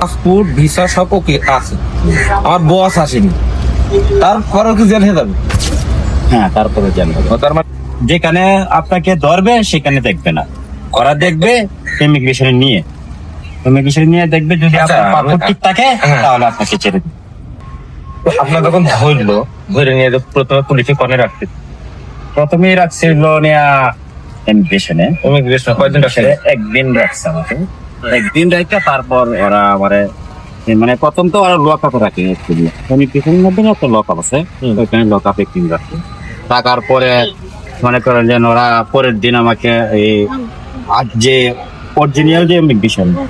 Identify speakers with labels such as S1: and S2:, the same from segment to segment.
S1: Passport visa সব ওকে আছে। আমার বস আসেনি। তারপরেও কি জেল হয়ে যাবে
S2: হ্যাঁ তারপরে জানব
S1: ও তার মানে
S2: যেখানে আপনাকে ধরবে সেখানে দেখবে না। ওরা দেখবে ইমিগ্রেশনে নিয়ে। ইমিগ্রেশনে নিয়ে দেখবে যদি
S1: আচ্ছা,
S2: আপনার পাসপোর্ট ঠিক থাকে
S1: হ্যাঁ।
S2: তাহলে আপনাকে ছেড়ে দিবে।
S1: আপনার যখন ধরলো ধরে নিয়ে প্রথমে পুলিশে কনে রাখতে
S2: প্রথমেই রাখছিল নেয়া ইমিগ্রেশনে
S1: ইমিগ্রেশন কয়দিন রাখছে?
S2: একদিন রাখছে আমাকে। একদিন রাখতে তারপর ওরা আমারে মানে প্রথম তো ওরা লক আপে রাখে ইমিগ্রেশনের মধ্যে একটা লক আপ আছে ওইখানে লক আপে একদিন রাখে থাকার পরে মনে করেন যে ওরা পরের দিন আমাকে এই আজ যে অরিজিনাল যে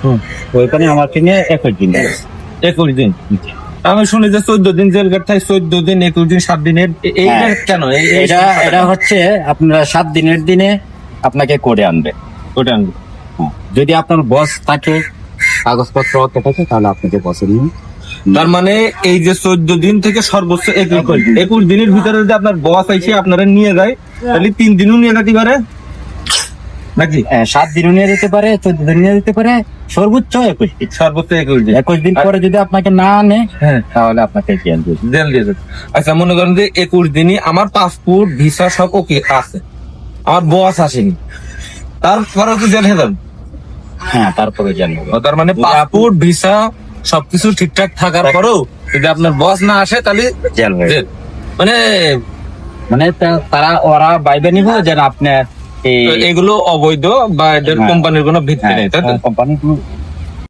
S1: হুম।
S2: ওইখানে আমাকে নিয়ে একুশ দিন।
S1: একুশ দিন আমি শুনি যে চোদ্দ দিন জেল গেট থাকে চোদ্দ দিন একুশ দিন সাত দিনের এইটা
S2: হ্যাঁ।
S1: কেন
S2: এটা এটা হচ্ছে আপনারা সাত দিনের দিনে আপনাকে করে আনবে
S1: ওটা আনব।
S2: যদি আপনার বস থাকে কাগজপত্র অত থাকে তাহলে আপনাকে বসে নিয়ে
S1: তার মানে এই যে চোদ্দ দিন থেকে সর্বোচ্চ একুশ একুশ দিনের ভিতরে যদি আপনার বস এসে আপনারা নিয়ে যায় তাহলে তিন দিনও নিয়ে যেতে পারে? নাকি?
S2: হ্যাঁ, সাত দিনও নিয়ে যেতে পারে চোদ্দ দিন নিয়ে যেতে পারে সর্বোচ্চ একুশ দিন।
S1: সর্বোচ্চ একুশ দিন।
S2: একুশ দিন পরে যদি আপনাকে না আনে
S1: হ্যাঁ।
S2: তাহলে আপনাকে কি আনবে
S1: জেল দিয়ে আচ্ছা মনে করেন যে একুশ দিনই আমার পাসপোর্ট ভিসা সব ওকে আছে। আমার বস আসেনি। তারপরেও কি জেল হয়ে যাবে।
S2: হ্যাঁ তারপরে জানব।
S1: তার মানে পাসপোর্ট ভিসা সবকিছু ঠিকঠাক থাকার পরেও যদি আপনার বস না আসে তাহলে
S2: জেল
S1: মানে
S2: মানে তারা ওরা বাইবে নিব যেন আপনার
S1: এগুলো অবৈধ বা
S2: হ্যাঁ।
S1: কোম্পানির কোনো ভিত্তি নেই তাই তো?
S2: কোম্পানি